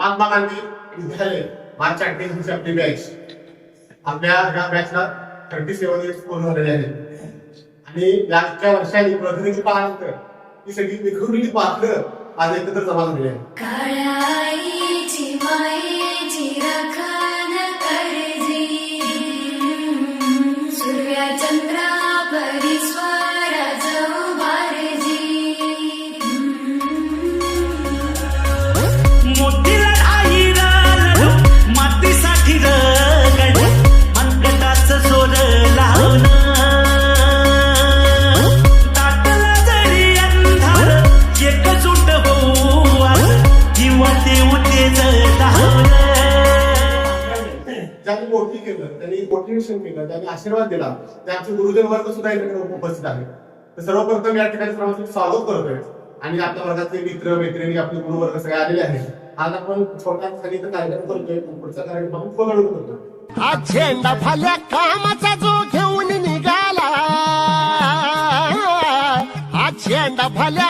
महात्मा गांधी विद्यालय मार्च अठ्ठ्याऐंशी आपली बॅच आपल्या ह्या बॅचला थर्टी सेवन इयर्स पूर्ण झालेले आहेत. आणि याच्या वर्षांनी प्रतिनिधी पाहण्यानंतर ही सगळी विखुरलेली पाखरं आज एकत्र जमा झालेली आहेत. आशीर्वाद दिला. ते आमचे गुरुजन वर्ग सुद्धा इकडे उपस्थित आहे तर सर्वप्रथम या ठिकाणी सर्वांचं स्वागत करतोय. आणि आपल्या वर्गातले मित्र मैत्रिणी आपले गुरुवर्ग सगळे आलेले आहेत. आज आपण छोटा संगीत कार्यक्रम करतोय. पुढचा कार्यक्रम आपण फॉलो करतोय. हा झेंडा फाल्या कामाचा जो घेऊन निघाला. हा झेंडा फाल्या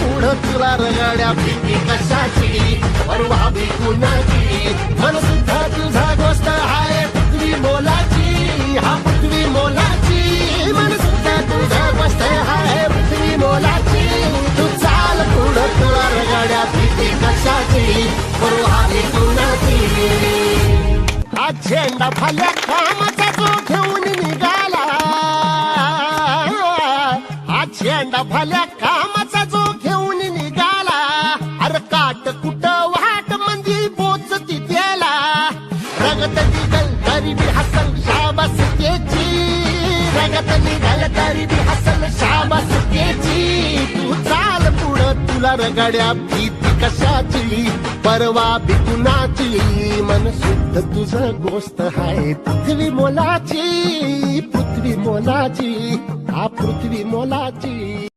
पुढं तुला रगाड्या भीती कशाची? परवा बिकुनाची मन सुद्धा तुझा गोष्ट आहे पृथ्वी मोलाची. हा पृथ्वी मोलाची. मन सुद्धा तुझा गोष्ट आहे पृथ्वी मोलाची. तू चाल पुढं तुला रगाड्या भीती कशाची? परवा बिकुनाची हा झेंडा फाल्या कामाचा तो घेऊन निघाला. हा झेंडा फाल्या तुला रगड्या भीती कशाची परवा बिकुनाची मन शुद्ध तुझं गोष्ट आहे पृथ्वी मोलाची पृथ्वी मोलाची हा पृथ्वी मोलाची.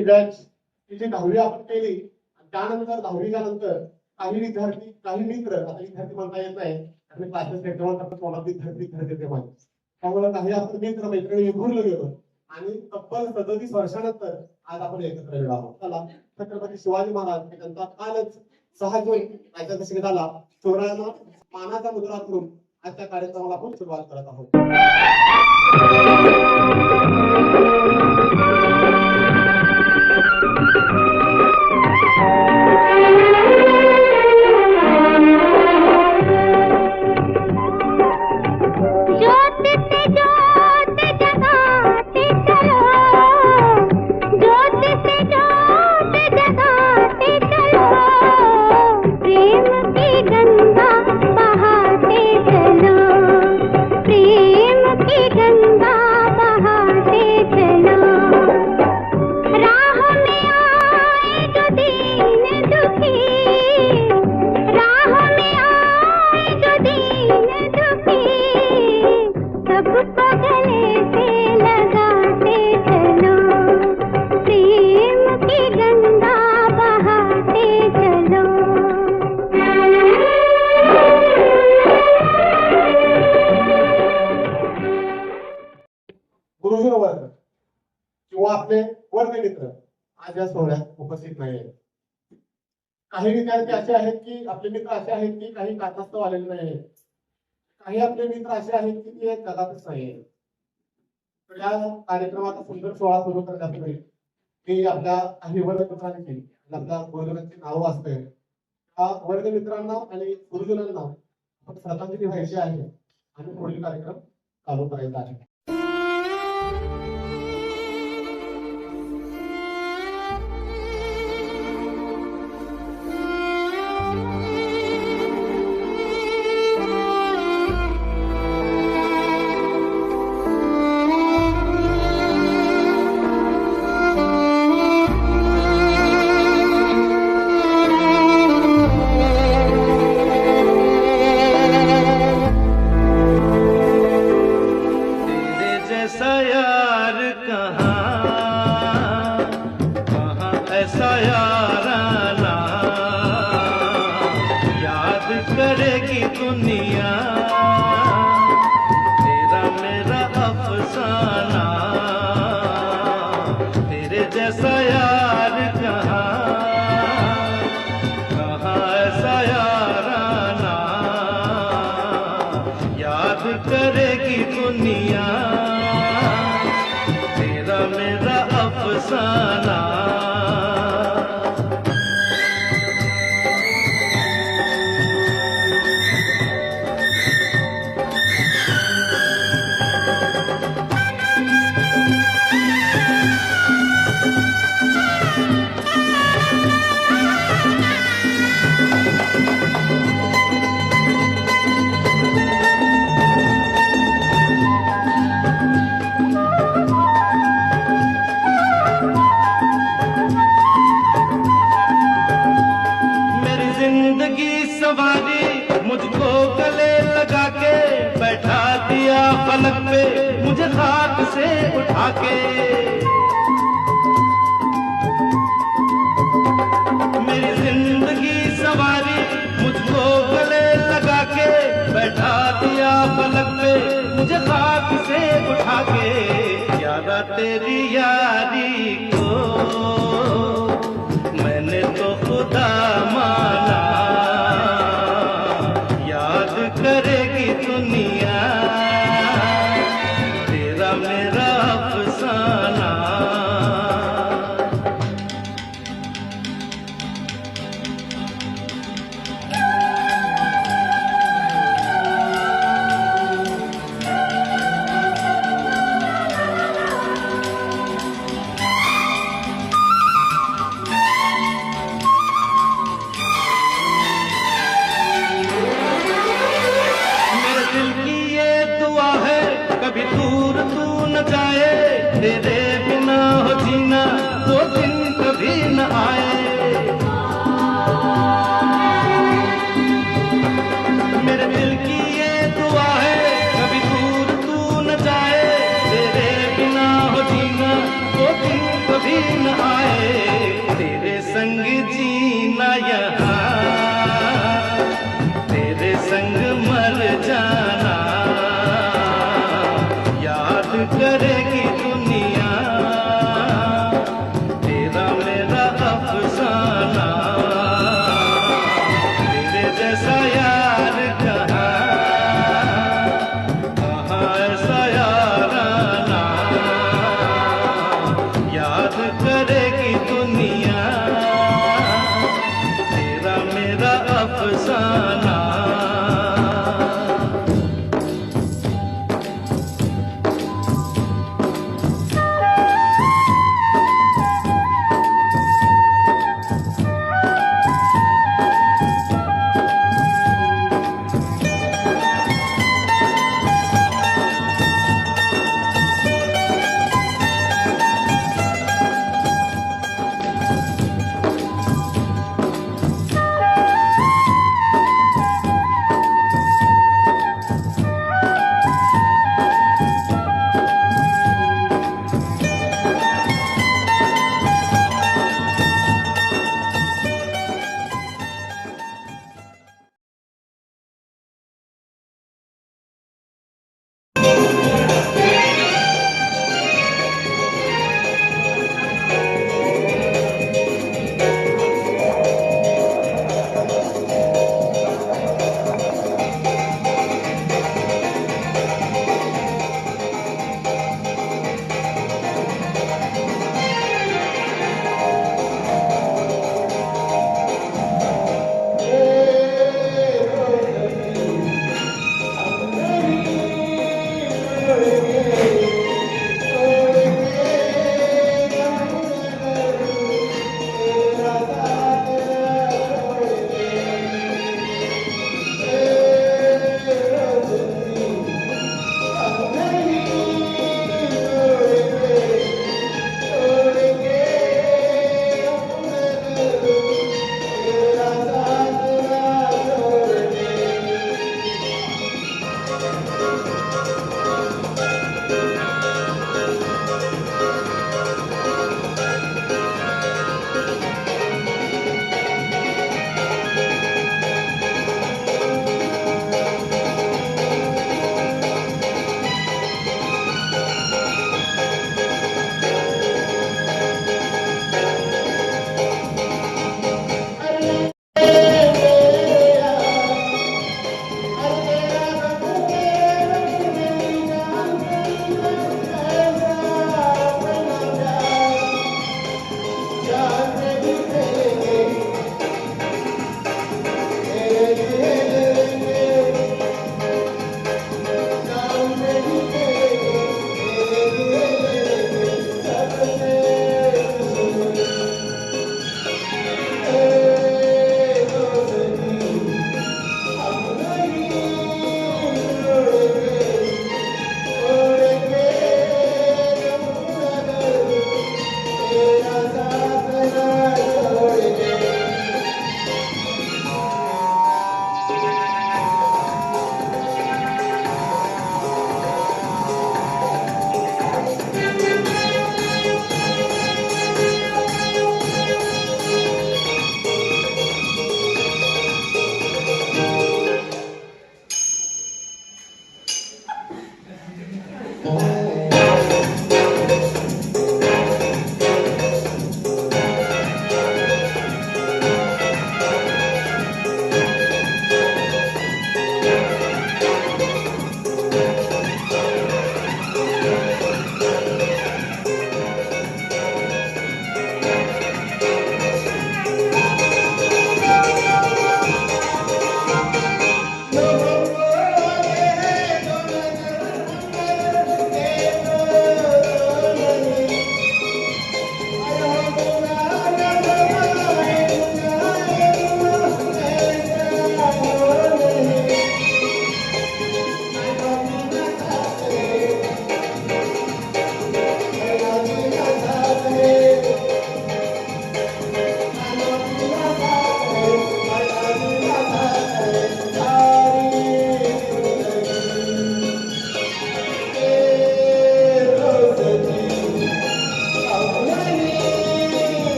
ती बॅच तिची दहावी आपण केली त्यानंतर दहावीच्या नंतर काही विद्यार्थी काही मित्र आता विद्यार्थी म्हणता येत नाही आणि क्लासेस घेतो विद्यार्थी विद्यार्थी ते माहिती. त्यामुळे काही आपण मित्र मैत्रिणी विखुरलं गेलो. आणि तब्बल सदतीस वर्षानंतर आज आपण एकत्र आलेलो आहोत. चला छत्रपती शिवाजी महाराज त्यांचा कालच सहा जून राज्याभिषेक झाला चोरांना मानाचा मुद्रा करून आजच्या कार्यक्रमाला आपण सुरुवात करत आहोत. मित्र आज या सोहळ्यात उपस्थित नाही आहेत काही विद्यार्थी असे आहेत की आपले मित्र असे आहेत की काही कारणास्तव आलेले नाही आहेत काही आपले मित्र असे आहेत की ते कदाचित नाही आहेत तर या कार्यक्रमाचा सुंदर सोहळा सुरू करण्यापूर्वी मी आपल्या काही वर्गमित्रांची आपल्या गुरुजनांची नाव असते वर्ग मित्रांना आणि गुरुजनांना श्रद्धांजली व्हायची आहे आणि पुढील कार्यक्रम चालू करायचा आहे. तेरी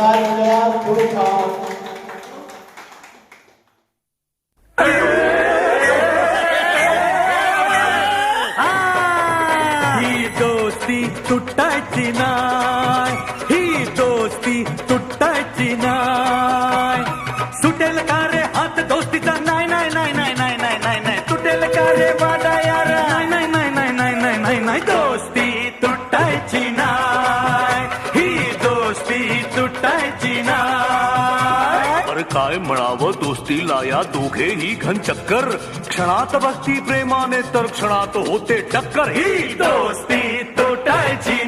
Glad, glad, glad, glad, लाया दोघे निघन घन चक्कर. क्षणात भक्ती प्रेमाने तर क्षणात होते टक्कर. ही दोस्ती तोटायची.